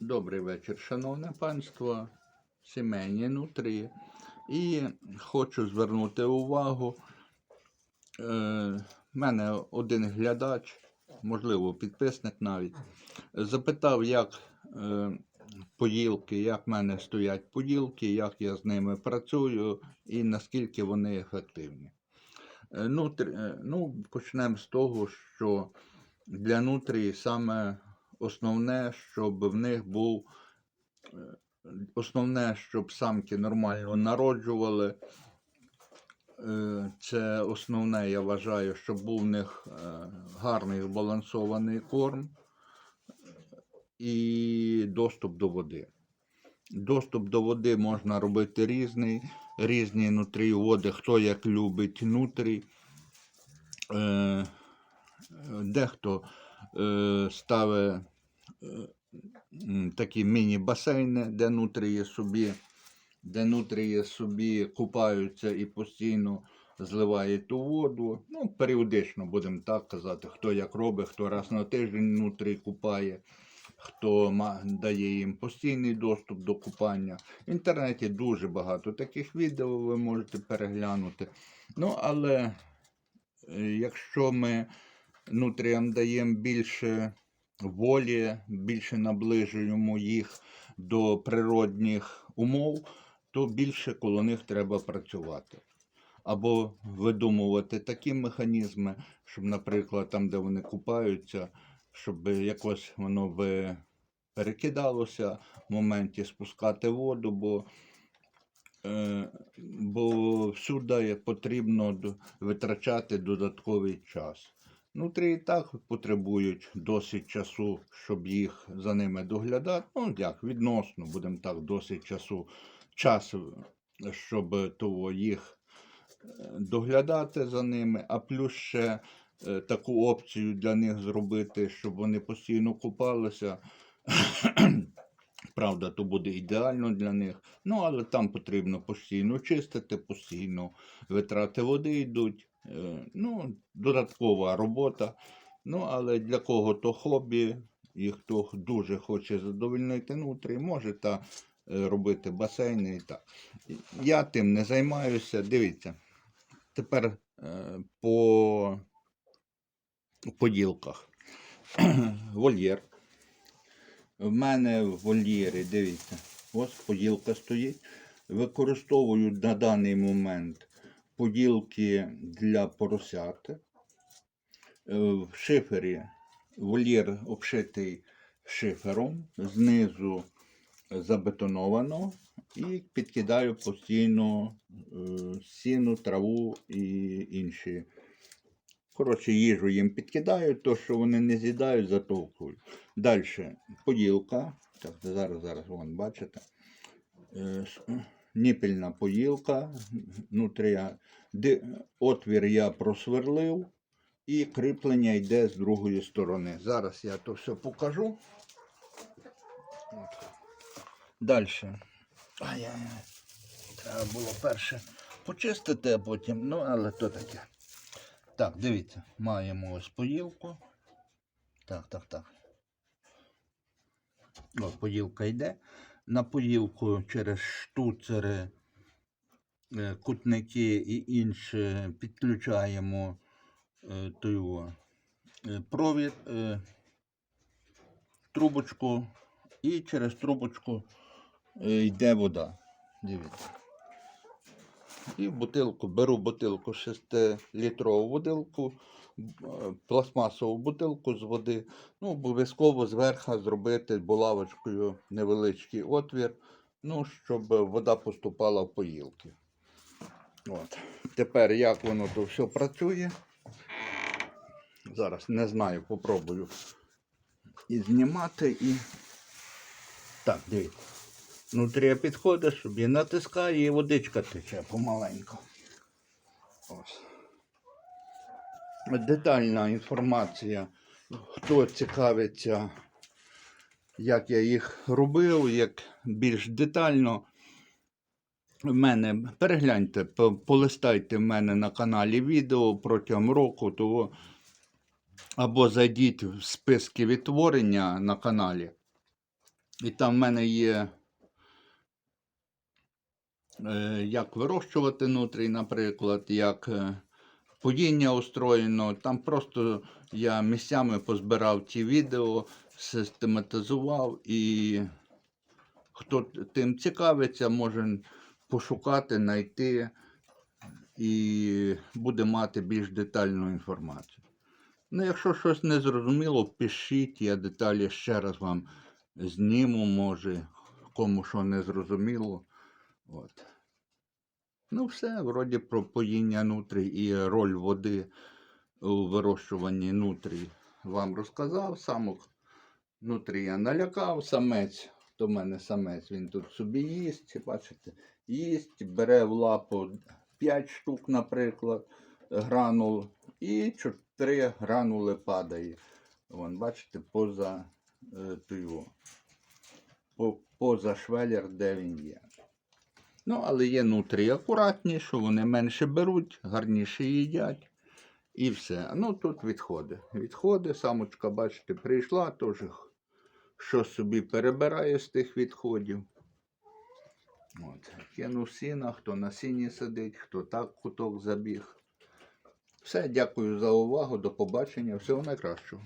Добрий вечір, шановне панство, сімейні нутрі. І хочу звернути увагу. Е, мене один глядач, можливо, підписник навіть, запитав, як е, поїлки, як в мене стоять поїлки, як я з ними працюю і наскільки вони ефективні. Е, нутр- е, ну, почнемо з того, що для нутрії саме основне, щоб в них був е, основне, щоб самки нормально народжували. Е, Це основне, я вважаю, щоб був в них е, гарний збалансований корм і доступ до води. Доступ до води можна робити різний, різні нутрі води, хто як любить нутрі. Е, Дехто ставить е, такі міні-басейни, де нутрії собі, де нутрії собі купаються і постійно зливають ту воду. Ну, періодично, будемо так казати, хто як робить, хто раз на тиждень нутрій купає, хто дає їм постійний доступ до купання. В інтернеті дуже багато таких відео ви можете переглянути. Ну, але е, якщо ми нутріям даємо більше волі, більше наближуємо їх до природних умов, то більше коло них треба працювати. Або видумувати такі механізми, щоб, наприклад, там, де вони купаються, щоб якось воно би перекидалося в моменті спускати воду, бо, е, бо всюди потрібно витрачати додатковий час. Нутрі і так потребують досить часу, щоб їх за ними доглядати. Ну, як відносно, будемо так, досить часу, часу, щоб того їх е, доглядати за ними, а плюс ще е, таку опцію для них зробити, щоб вони постійно купалися. Правда, то буде ідеально для них. Ну, але там потрібно постійно чистити, постійно витрати води йдуть. Е, Ну, додаткова робота. Ну, але для кого то хобі, і хто дуже хоче задовольнити нутрі, може та е, робити басейни і так. Я тим не займаюся. Дивіться. Тепер е, по поділках. Вольєр. В мене в вольєрі, дивіться, ось поділка стоїть. Використовую на даний момент поділки для поросят. Е, В шифері вольєр обшитий шифером, знизу забетоновано і підкидаю постійно е, сіну, траву і інші. Коротше, їжу їм підкидаю, то, що вони не з'їдають, затовкую. Далі поділка. Так, зараз, зараз, вон, бачите. Ніпельна поїлка. Нутрія. Отвір я просверлив і кріплення йде з другої сторони. Зараз я то все покажу. Далі. Треба було перше почистити, а потім. Ну, але то таке. Так, дивіться, маємо ось поїлку. Так, так, так. О, поїлка йде. На поїлку через штуцери, е, кутники і інше підключаємо е, той е, провід, трубочку, і через трубочку йде вода. Дивіться. І бутилку, беру бутилку 6-літрову бутилку, б- е, пластмасову бутилку з води. Ну, обов'язково зверху зробити булавочкою невеличкий отвір, ну, щоб вода поступала в поїлки. От. Тепер як воно то все працює. Зараз не знаю, попробую і знімати і. Так, дивіться. Внутрі підходиш, собі натискає і водичка тече помаленьку. Ось. Детальна інформація. Хто цікавиться, як я їх робив, як більш детально. В мене перегляньте, полистайте в мене на каналі відео протягом року, того або зайдіть в списки відтворення на каналі. І там в мене є, е, як вирощувати нутрій, наприклад, як поїння устроєно. Там просто я місцями позбирав ті відео, систематизував і хто тим цікавиться, може пошукати, знайти і буде мати більш детальну інформацію. Ну, якщо щось не зрозуміло, пишіть, я деталі ще раз вам зніму, може, кому що не зрозуміло. От. Ну, все, вроді про поїння нутрій і роль води у вирощуванні нутрій вам розказав. Самок нутрій я налякав, самець, то в мене самець, він тут собі їсть, бачите, їсть, бере в лапу 5 штук, наприклад, гранул, і 4 гранули падає. Вон, бачите, поза е, ту, по, поза швелер, де він є. Ну, але є нутрі акуратні, що вони менше беруть, гарніше їдять. І все. Ну тут відходи. Відходи, самочка, бачите, прийшла, теж що собі перебирає з тих відходів. От. Кинув сіна, хто на сіні сидить, хто так куток забіг. Все, дякую за увагу, до побачення, всього найкращого.